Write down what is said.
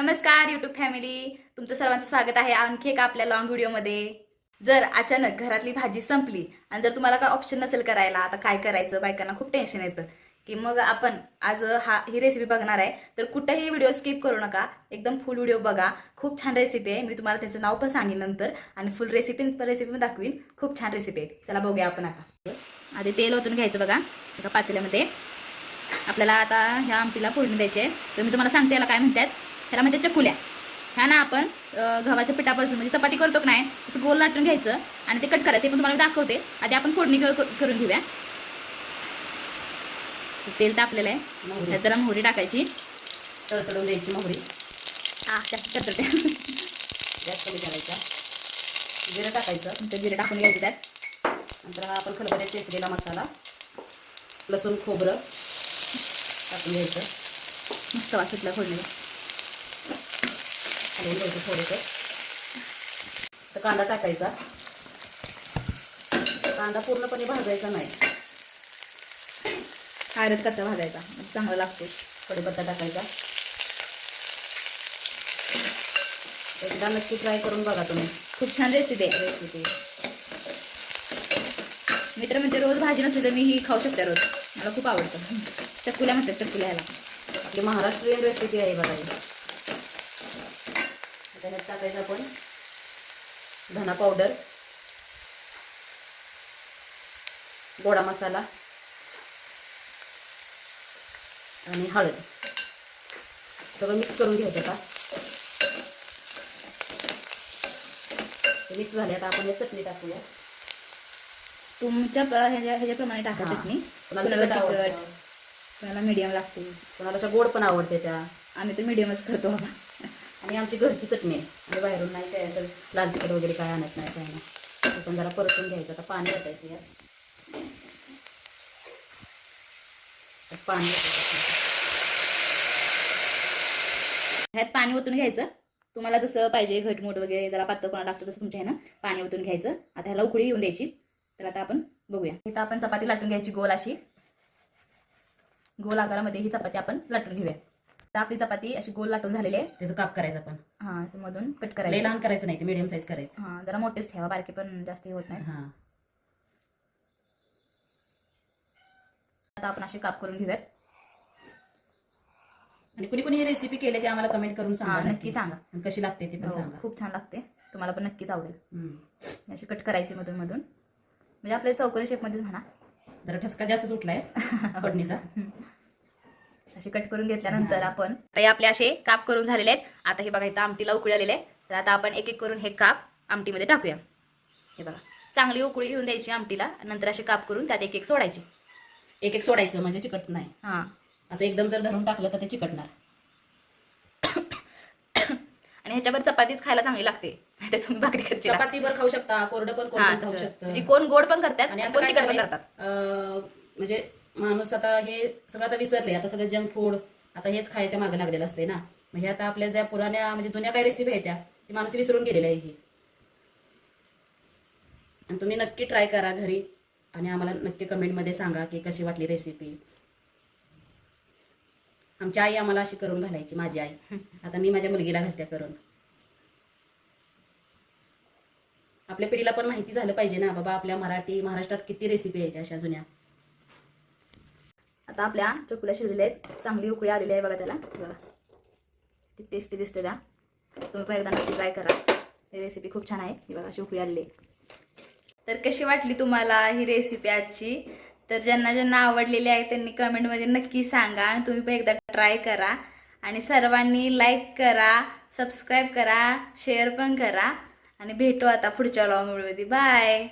नमस्कार YouTube family तुमचं सर्वांचं स्वागत आहे आणखी एका आपल्या लॉंग व्हिडिओमध्ये जर अचानक घरातली भाजी संपली आणि जर तुम्हाला काय ऑप्शन नसेल करायला आता काय करायचं? बायकांना खूप टेन्शन येतं. की मग आपण आज हा ही रेसिपी बघणार आहे. तर कुठेही व्हिडिओ स्किप करू नका. एकदम फुल व्हिडिओ बघा. खूप छान रेसिपी आहे. मी तुम्हाला त्याचं नाव पण सांगेन नंतर. आणि फुल रेसिपी रेसिपी पण दाखवीन. खूप छान रेसिपी आहे. चला बघूया आपण आता. आधी तेल ओतून घ्यायचं बघा. एका पातेल्यामध्ये. आपल्याला आता ह्या आमटीला फोडणी द्यायची आहे. तर मी तुम्हाला सांगते याला काय म्हणतात. ह्याला म्हणतात चकुल्या. ह्या ना आपण गव्हाच्या पिठापासून म्हणजे चपाती करतो की नाही तसं गोल लाटून घ्यायचं आणि ते कट करायचं. ते पण तुम्हाला दाखवते. आधी आपण फोडणी करून घेऊया. तेल तापलेलं आहे. त्यात जरा मोहरी टाकायची. तडतडून द्यायची मोहरी. हा. जास्त करते गॅस कमी करायचा. जिरं टाकायचं. जिरे टाकून घ्यायचं त्यात. नंतर हा आपण खलबत्यात चेचलेला मसाला. लसूण खोबरं टाकून घ्यायचं. मस्त वास सुटला फोडणीला. हलवून घ्यायचं थोडंसं. तर कांदा टाकायचा. कांदा पूर्णपणे भाजायचा नाही. हळद कच्चा भाजायचा. चांगला लागतो. कढीपत्ता टाकायचा. एकदा नक्की ट्राय करून बघा तुम्ही. खूप छान रेसिपी आहे. रेसिपी मित्र म्हणते रोज भाजी नसली तर मी ही खाऊ शकते रोज. मला खूप आवडतं. चकुल्या म्हणतात चकुल्या ह्याला. आपली महाराष्ट्रीयन रेसिपी आहे बघा आता ह्यात टाकायचं आपण. धना पावडर गोडा मसाला. आणि हळद. सगळं मिक्स करून घ्यायचं का मिक्स झाले आता आपण हे चटणी टाकूया. तुमच्या प्र- ह्याच्या ह्याच्याप्रमाणे टाका. चटणी. कोणाला मीडियम लागते. कोणाला गोड पण आवडते त्या. आम्ही तर मीडियमच करतो आणि आमची घरची चटणी आहे. आणि बाहेरून नाही काय असं लाल तिखट वगैरे काय आणत नाही काय नाही. आपण पण जरा परतून घ्यायचं आता पाणी वाटायचं यात. पाणी ह्यात पाणी ओतून घ्यायचं. तुम्हाला जसं पाहिजे घटमूट वगैरे जरा पातळ कोणा लागतं तसं तुमच्या ह्यानं पाणी ओतून घ्यायचं. आता ह्याला उकळी येऊन द्यायची. तर आता आपण बघूया. इथं आपण चपाती लाटून घ्यायची गोल अशी. गोल आकारामध्ये ही चपाती आपण लाटून घेऊया. आपली चपाती अशी गोल लाटून झालेली आहे. त्याचं काप करायचं आपण हां असं मधून कट लय करायचं. लहान करायचं नाही ते मिडियम साईज करायचं. हां जरा मोठेच ठेवा बारके पण जास्त हे होत नाही. हां. आता आपण असे काप करून घेऊयात. आणि कुणी कुणी रेसिपी केली ते आम्हाला कमेंट करून सांगा हां नक्की. सांगा. आणि कशी लागते ते पण हो, सांगा. खूप छान लागते. तुम्हाला पण नक्कीच आवडेल. हम्म. अशी कट करायची मधून मधून. म्हणजे आपल्या चौकोनी शेपमध्येच म्हणा. जरा ठसका जास्त सुटलाय फोडणीचा. असे कट करून घेतल्यानंतर आपण आता हे आपले असे काप करून झालेले आहेत. आता हे बघा इथं आमटीला उकळी आलेले आहे. तर आता आपण एक एक करून हे काप आमटीमध्ये टाकूया. हे बघा चांगली उकळी घेऊन द्यायची आमटीला. नंतर असे काप करून त्यात एक एक सोडायचे. एक एक सोडायचं म्हणजे चिकट नाही. हां. असं एकदम जर धरून टाकलं तर ते चिकटणार. आणि ह्याच्यावर चपातीच खायला चांगली लागते. तुम्ही भाकरी चपातीवर खाऊ शकता कोरडं पण कोण पण खाऊ शकतं. कोण गोड पण करतात आणि कोण तिखट पण करतात. म्हणजे माणूस आता हे सगळं आता विसरले आता सगळं जंक फूड आता हेच खायच्या मागे लागलेलं असते ना. मग हे आता आपल्या ज्या पुराण्या म्हणजे जुन्या काही रेसिपी आहेत त्या ती माणूस विसरून गेलेल्या आहे ही. आणि तुम्ही नक्की ट्राय करा घरी आणि आम्हाला नक्की कमेंटमध्ये सांगा की कशी वाटली रेसिपी आमची आई आम्हाला अशी करून घालायची माझी आई. आता मी माझ्या मुलगीला घालत्या करून. आपल्या पिढीला पण माहिती झालं पाहिजे ना बाबा आपल्या मराठी महाराष्ट्रात किती रेसिपी आहेत अशा जुन्या. आता आपल्या चकुल्या शिजलेल्या आहेत. चांगली उकळी आलेली आहे बघा त्याला. बघा. ती टेस्टी दिसते त्या. तुम्ही पण एकदा नक्की ट्राय करा. ही रेसिपी खूप छान आहे. ही बघा अशी उकळी आलेली तर कशी वाटली तुम्हाला ही रेसिपी आजची? तर ज्यांना ज्यांना आवडलेली आहे त्यांनी कमेंटमध्ये नक्की सांगा आणि तुम्ही पण एकदा ट्राय करा. आणि सर्वांनी लाईक करा सबस्क्राईब करा शेअर पण करा. आणि भेटू आता पुढच्या लॉंग बाय